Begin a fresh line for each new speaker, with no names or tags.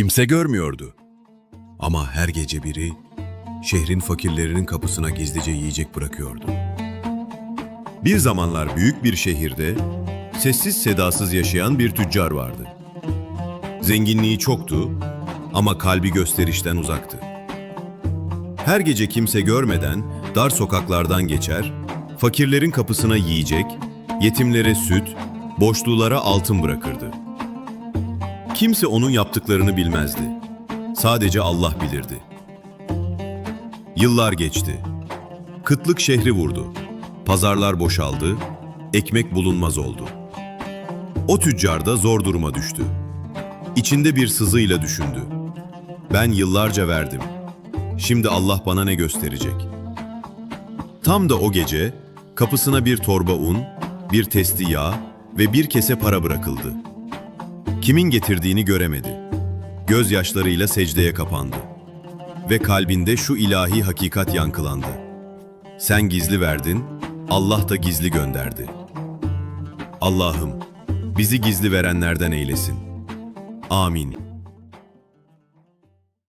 Kimse görmüyordu. Ama her gece biri şehrin fakirlerinin kapısına gizlice yiyecek bırakıyordu. Bir zamanlar büyük bir şehirde sessiz sedasız yaşayan bir tüccar vardı. Zenginliği çoktu ama kalbi gösterişten uzaktı. Her gece kimse görmeden dar sokaklardan geçer, fakirlerin kapısına yiyecek, yetimlere süt, boşluğlara altın bırakırdı. Kimse onun yaptıklarını bilmezdi. Sadece Allah bilirdi. Yıllar geçti. Kıtlık şehri vurdu. Pazarlar boşaldı, ekmek bulunmaz oldu. O tüccar da zor duruma düştü. İçinde bir sızıyla düşündü. Ben yıllarca verdim. Şimdi Allah bana ne gösterecek? Tam da o gece kapısına bir torba un, bir testi yağ ve bir kese para bırakıldı. Kimin getirdiğini göremedi. Gözyaşlarıyla secdeye kapandı. Ve kalbinde şu ilahi hakikat yankılandı. Sen gizli verdin, Allah da gizli gönderdi. Allah'ım, bizi gizli verenlerden eylesin. Amin.